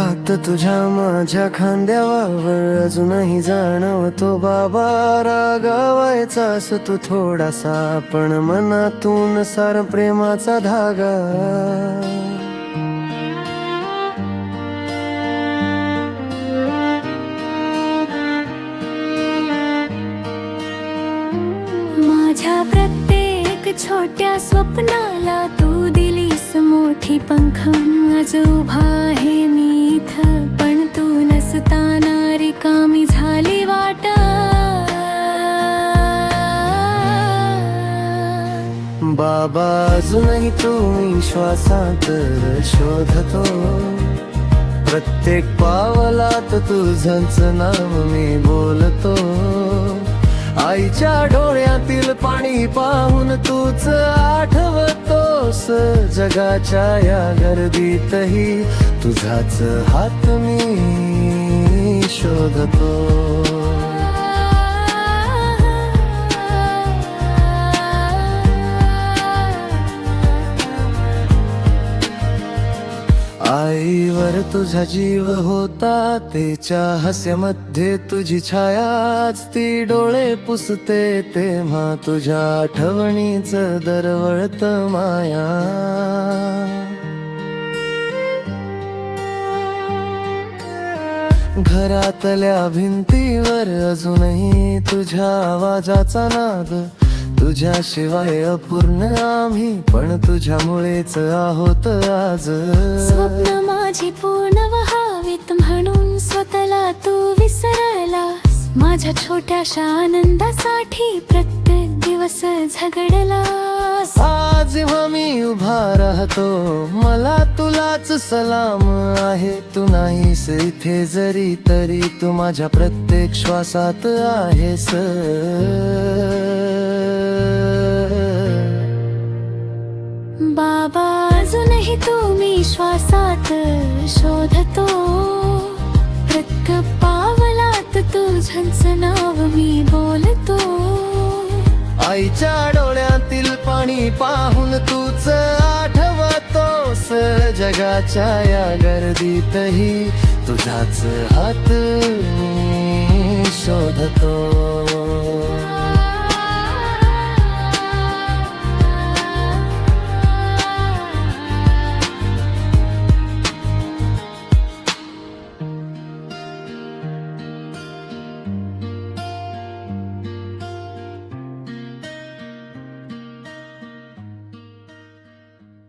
हात तुझ्या माझ्या खांद्यावर अजूनही जाणवतो बाबा रागावायचास तू थोडासा पण मनातून सार प्रेमाचा धागा. माझ्या प्रत्येक छोट्या स्वप्नाला तू दिलीस मोठी पंख. उभा बाबा अजूनही तू श्वासात शोधतो. प्रत्येक पावलात तुझंच नाव मी बोलतो. आईच्या डोळ्यातील पाणी पाहून तूच आठवतोस जगाच्या या गर्दीतही तुझाच हात मी शोधतो. वर तुझा जीव होता तिच्या हास्यामध्ये तुझी छाया आज ती डोळे पुसते तेव्हा तुझ्या आठवणीच दरवळत माया. घरातल्या भिंतीवर अजूनही तुझ्या आवाजाचा नाद तुझ्याशिवाय अपूर्ण आम्ही पण तुझ्यामुळेच आहोत आज. स्वप्न माझी पूर्ण व्हावीत म्हणून स्वतःला तू विसरलास. माझ्या छोट्याशा आनंदासाठी प्रत्येक दिवस झगडलास. आज मी उभा राहतो मला तुलाच सलाम आहे. तू नाहीस इथे जरी तरी तू माझ्या प्रत्येक श्वासात आहेस. बाबा अजूनही तू मी श्वासात शोधतो। प्रत्येक पावलात तुझंच नाव मी बोलतो। आईच्या डोळ्यातील पाणी पाहून तूच आठवतोस। जगाच्या या गर्दीतही तुझाच हात शोधतो।